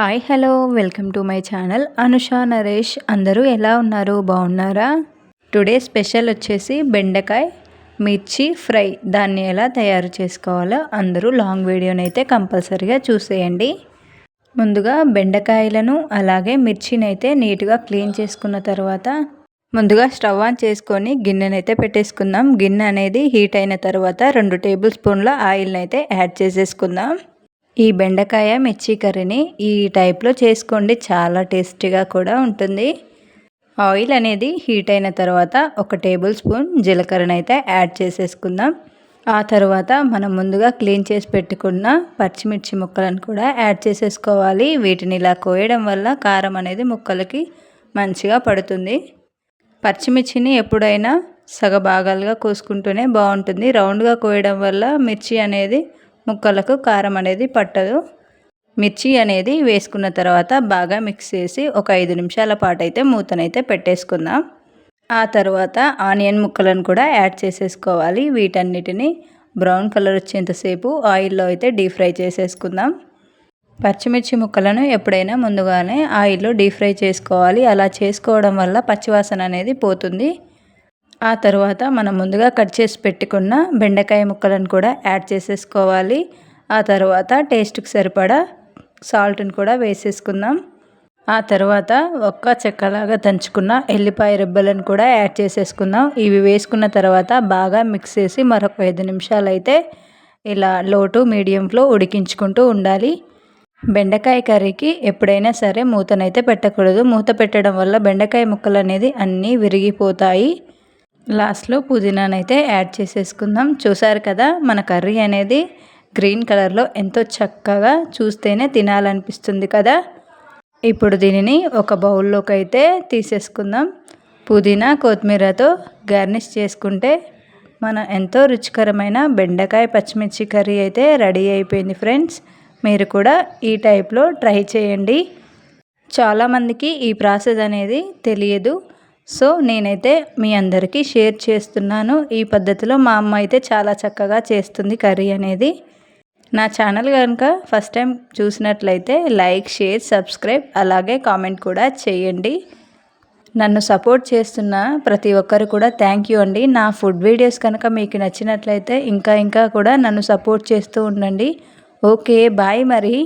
Hi hello welcome to my channel Anusha Naresh అందరూ ఎలా ఉన్నారు? బాగున్నారా? టుడే స్పెషల్ వచ్చేసి బెండకాయ మిర్చి ఫ్రై. దాన్ని ఎలా తయారు చేసుకోవాలో అందరూ లాంగ్ వీడియోని అయితే కంపల్సరీగా చూసేయండి. ముందుగా బెండకాయలను అలాగే మిర్చిని అయితే నీట్గా క్లీన్ చేసుకున్న తర్వాత ముందుగా స్టవ్ ఆన్ చేసుకొని గిన్నెనైతే పెట్టేసుకుందాం. గిన్నె అనేది హీట్ అయిన తర్వాత రెండు టేబుల్ స్పూన్ల ఆయిల్ని అయితే యాడ్ చేసేసుకుందాం. ఈ బెండకాయ మిర్చి కర్రీని ఈ టైప్లో చేసుకోండి. చాలా టేస్టీగా కూడా ఉంటుంది. ఆయిల్ అనేది హీట్ అయిన తర్వాత ఒక టేబుల్ స్పూన్ జీలకర్రను అయితే యాడ్ చేసేసుకుందాం. ఆ తర్వాత మనం ముందుగా క్లీన్ చేసి పెట్టుకున్న పచ్చిమిర్చి ముక్కలను కూడా యాడ్ చేసేసుకోవాలి. వీటిని ఇలా కోయడం వల్ల కారం అనేది ముక్కలకి మంచిగా పడుతుంది. పచ్చిమిర్చిని ఎప్పుడైనా సగ భాగాలుగా కోసుకుంటూనే బాగుంటుంది. రౌండ్గా కోయడం వల్ల మిర్చి అనేది ముక్కలకు కారం అనేది పట్టదు. మిర్చి అనేది వేసుకున్న తర్వాత బాగా మిక్స్ చేసి ఒక ఐదు నిమిషాల పాటు అయితే మూతనైతే పెట్టేసుకుందాం. ఆ తర్వాత ఆనియన్ ముక్కలను కూడా యాడ్ చేసేసుకోవాలి. వీటన్నిటిని బ్రౌన్ కలర్ వచ్చేంతసేపు ఆయిల్లో అయితే డీప్ ఫ్రై చేసేసుకుందాం. పచ్చిమిర్చి ముక్కలను ఎప్పుడైనా ముందుగానే ఆయిల్లో డీప్ ఫ్రై చేసుకోవాలి. అలా చేసుకోవడం వల్ల పచ్చివాసన అనేది పోతుంది. ఆ తర్వాత మనం ముందుగా కట్ చేసి పెట్టుకున్న బెండకాయ ముక్కలను కూడా యాడ్ చేసేసుకోవాలి. ఆ తర్వాత టేస్ట్కి సరిపడా సాల్ట్ని కూడా వేసేసుకుందాం. ఆ తర్వాత ఒక్క చెక్కలాగా దంచుకున్న ఎల్లిపాయ రెబ్బలను కూడా యాడ్ చేసేసుకుందాం. ఇవి వేసుకున్న తర్వాత బాగా మిక్స్ చేసి మరొక ఐదు నిమిషాలు అయితే ఇలా లో టు మీడియంలో ఉడికించుకుంటూ ఉండాలి. బెండకాయ కర్రీకి ఎప్పుడైనా సరే మూతనైతే పెట్టకూడదు. మూత పెట్టడం వల్ల బెండకాయ ముక్కలు అనేది అన్నీ విరిగిపోతాయి. లాస్ట్లో పుదీనానైతే యాడ్ చేసేసుకుందాం. చూసారు కదా మన కర్రీ అనేది గ్రీన్ కలర్లో ఎంతో చక్కగా చూస్తేనే తినాలనిపిస్తుంది కదా. ఇప్పుడు దీనిని ఒక బౌల్లోకి అయితే తీసేసుకుందాం. పుదీనా కొత్తిమీరతో గార్నిష్ చేసుకుంటే మన ఎంతో రుచికరమైన బెండకాయ పచ్చిమిర్చి కర్రీ అయితే రెడీ అయిపోయింది ఫ్రెండ్స్. మీరు కూడా ఈ టైప్లో ట్రై చేయండి. చాలామందికి ఈ ప్రాసెస్ అనేది తెలియదు. సో నేనైతే మీ అందరికీ షేర్ చేస్తున్నాను. ఈ పద్ధతిలో మా అమ్మ అయితే చాలా చక్కగా చేస్తుంది కర్రీ అనేది. నా ఛానల్ కనుక ఫస్ట్ టైం చూసినట్లయితే లైక్ షేర్ సబ్స్క్రైబ్ అలాగే కామెంట్ కూడా చేయండి. నన్ను సపోర్ట్ చేస్తున్న ప్రతి ఒక్కరు కూడా థ్యాంక్ యూ అండి. నా ఫుడ్ వీడియోస్ కనుక మీకు నచ్చినట్లయితే ఇంకా ఇంకా కూడా నన్ను సపోర్ట్ చేస్తూ ఉండండి. ఓకే బాయ్ మరి.